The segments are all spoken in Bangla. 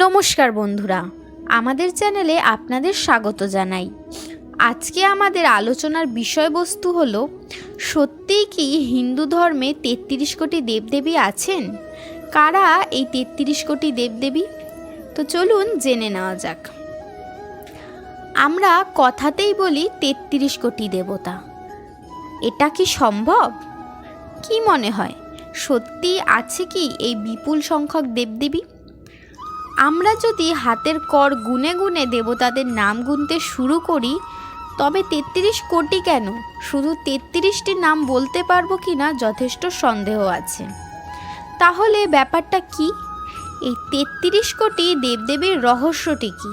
নমস্কার বন্ধুরা, আমাদের চ্যানেলে আপনাদের স্বাগত জানাই। আজকে আমাদের আলোচনার বিষয়বস্তু হলো, সত্যিই কি হিন্দু ধর্মে তেত্রিশ কোটি দেবদেবী আছেন? কারা এই তেত্রিশ কোটি দেবদেবী? তো চলুন জেনে নেওয়া যাক। আমরা কথাতেই বলি তেত্রিশ কোটি দেবতা। এটা কি সম্ভব? কি মনে হয়? সত্যি আছে কি এই বিপুল সংখ্যক দেবদেবী? আমরা যদি হাতের কর গুনে গুনে দেবতাদের নাম গুনতে শুরু করি, তবে তেত্রিশ কোটি কেন? শুধু তেত্রিশটি নাম বলতে পারব কি না যথেষ্ট সন্দেহ আছে। তাহলে ব্যাপারটা কি? এই তেত্রিশ কোটি দেবদেবীর রহস্যটি কি?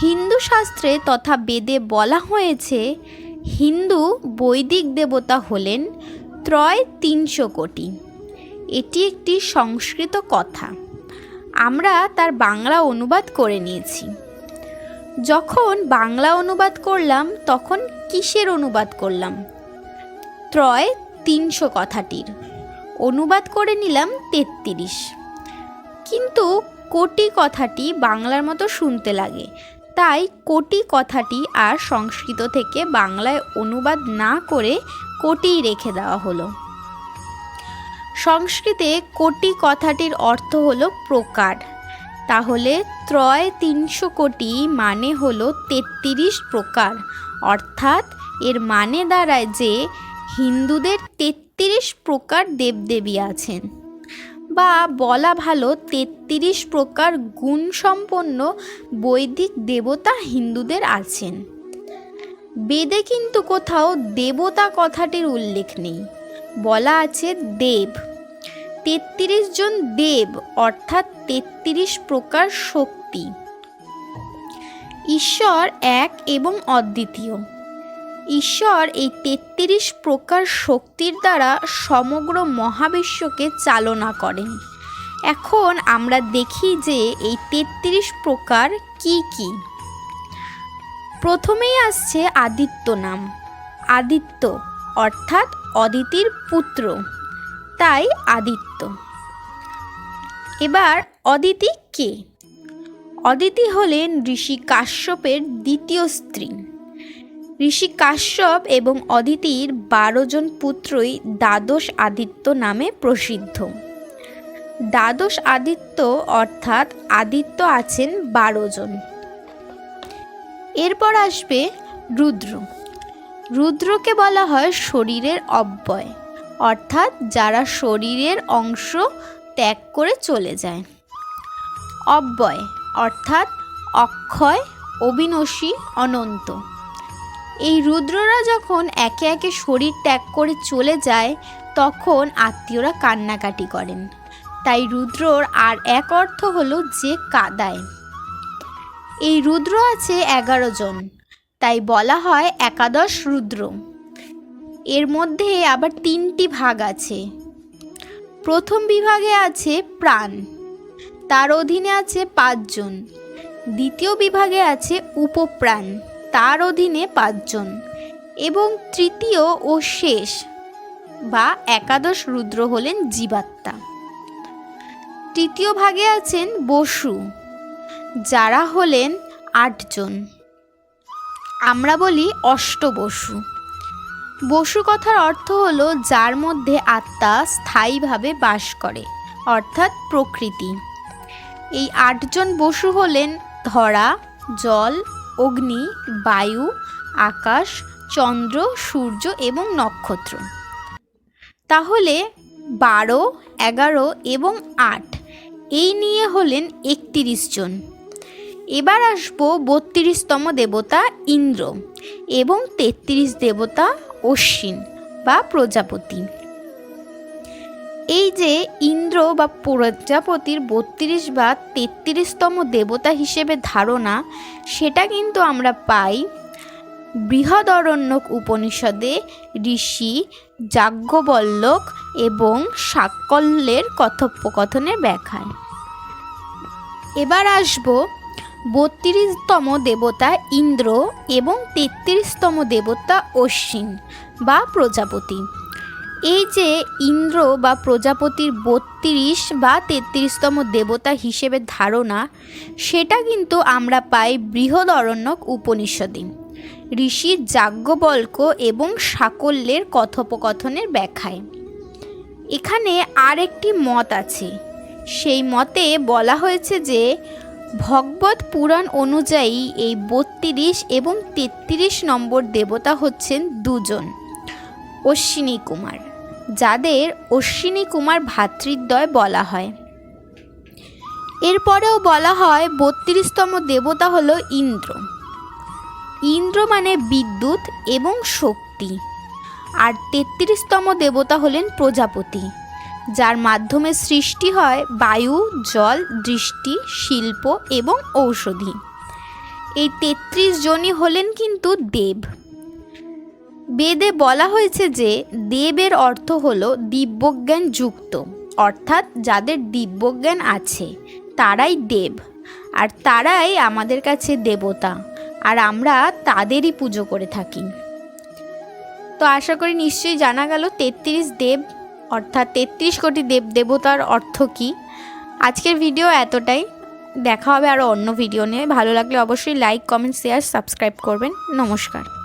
হিন্দু শাস্ত্রে তথা বেদে বলা হয়েছে, হিন্দু বৈদিক দেবতা হলেন ত্রয় তিনশো কোটি। এটি একটি সংস্কৃত কথা। আমরা তার বাংলা অনুবাদ করে নিয়েছি। যখন বাংলা অনুবাদ করলাম, তখন কিসের অনুবাদ করলাম? ত্রয় তিনশো কথাটির। অনুবাদ করে নিলাম তেত্রিশ। কিন্তু কোটি কথাটি বাংলার মতো শুনতে লাগে। তাই কোটি কথাটি আর সংস্কৃত থেকে বাংলায় অনুবাদ না করে কোটিই রেখে দেওয়া হলো। সংস্কৃতে কোটি কথাটির অর্থ হলো প্রকার। তাহলে ত্রয় তিনশো কোটি মানে হলো তেত্রিশ প্রকার। অর্থাৎ এর মানে দাঁড়ায় যে হিন্দুদের তেত্রিশ প্রকার দেবদেবী আছেন। বা বলা ভালো তেত্রিশ প্রকার গুণসম্পন্ন বৈদিক দেবতা হিন্দুদের আছেন। বেদে কিন্তু কোথাও দেবতা কথাটির উল্লেখ নেই। বলা আছে দেব। তেত্রিশ জন দেব, অর্থাৎ তেত্রিশ প্রকার শক্তি। ঈশ্বর এক এবং অদ্বিতীয়। ঈশ্বর এই তেত্রিশ প্রকার শক্তির দ্বারা সমগ্র মহাবিশ্বকে চালনা করেন। এখন আমরা দেখি যে এই তেত্রিশ প্রকার কি কি। প্রথমেই আসছে আদিত্য নাম। আদিত্য অর্থাৎ অদিতির পুত্র, তাই আদিত্য। এবার অদিতি কে? অদিতি হলেন ঋষি কাশ্যপের দ্বিতীয় স্ত্রী। ঋষি কাশ্যপ এবং অদিতির বারো জন পুত্রই দ্বাদশ আদিত্য নামে প্রসিদ্ধ। দ্বাদশ আদিত্য অর্থাৎ আদিত্য আছেন বারো জন। এরপর আসবে রুদ্র। রুদ্রকে বলা হয় শরীরের অব্যয়। অর্থাৎ যারা শরীরের অংশ ত্যাগ করে চলে যায়। অব্যয় অর্থাৎ অক্ষয়, অবিনশী, অনন্ত। এই রুদ্ররা যখন একে একে শরীর ত্যাগ করে চলে যায়, তখন আত্মীয়রা কান্নাকাটি করেন। তাই রুদ্রর আর এক অর্থ হলো যে কাদায়। এই রুদ্র আছে এগারো জন। তাই বলা হয় একাদশ রুদ্র। এর মধ্যে আবার তিনটি ভাগ আছে। প্রথম বিভাগে আছে প্রাণ, তার অধীনে আছে পাঁচজন। দ্বিতীয় বিভাগে আছে উপপ্রাণ, তার অধীনে পাঁচজন। এবং তৃতীয় ও শেষ বা একাদশ রুদ্র হলেন জীবাত্মা। তৃতীয় ভাগে আছেন বসু, যারা হলেন আটজন। আমরা বলি অষ্টবসু। বসু কথার অর্থ হলো যার মধ্যে আত্মা স্থায়ীভাবে বাস করে, অর্থাৎ প্রকৃতি। এই আটজন বসু হলেন ধরা, জল, অগ্নি, বায়ু, আকাশ, চন্দ্র, সূর্য এবং নক্ষত্র। তাহলে বারো, এগারো এবং আট, এই নিয়ে হলেন একত্রিশ জন। এবার আসব বত্রিশতম দেবতা ইন্দ্র এবং তেত্রিশ দেবতা অশ্বিন বা প্রজাপতি। এই যে ইন্দ্র বা প্রজাপতির বত্রিশ বা তেত্রিশতম দেবতা হিসেবে ধারণা, সেটা কিন্তু আমরা পাই বৃহদরণ্যক উপনিষদে ঋষি যাজ্ঞবল্লক এবং সাকল্যের কথোপকথনের ব্যাখ্যায়। এবার আসব বত্রিশতম দেবতা ইন্দ্র এবং তেত্রিশতম দেবতা অশ্বিন বা প্রজাপতি। এই যে ইন্দ্র বা প্রজাপতির বত্রিশ বা তেত্রিশতম দেবতা হিসেবে ধারণা, সেটা কিন্তু আমরা পাই বৃহদরণ্যক উপনিষদে। ঋষি যাজ্ঞবল্ক এবং সাকল্যের কথোপকথনের ব্যাখ্যায়। এখানে আর একটি মত আছে। সেই মতে বলা হয়েছে যে ভগবত পুরাণ অনুযায়ী এই বত্রিশ এবং তেত্রিশ নম্বর দেবতা হচ্ছেন দুজন, অশ্বিনী কুমার, যাদের অশ্বিনী কুমার ভাতৃদ্বয় বলা হয়। এরপরেও বলা হয় বত্রিশতম দেবতা হল ইন্দ্র। ইন্দ্র মানে বিদ্যুৎ এবং শক্তি। আর তেত্রিশতম দেবতা হলেন প্রজাপতি। যার মাধ্যমে সৃষ্টি হয় বায়ু, জল, দৃষ্টি, শিল্প এবং ঔষধি। এই তেত্রিশ জনই হলেন কিন্তু দেব। বেদে বলা হয়েছে যে দেবের অর্থ হল দিব্যজ্ঞান যুক্ত, অর্থাৎ যাদের দিব্যজ্ঞান আছে, তারাই দেব, আর তারাই আমাদের কাছে দেবতা, আর আমরা তাদেরই পুজো করে থাকি। তো আশা করি নিশ্চয়ই জানা গেল তেত্রিশ দেব অর্থাৎ তেত্রিশ কোটি দেব দেবতার অর্থ কী? আজকের ভিডিও এতটাই। দেখা হবে আরও অন্য ভিডিও নিয়ে। ভালো লাগলে অবশ্যই লাইক কমেন্ট শেয়ার সাবস্ক্রাইব করবেন। নমস্কার।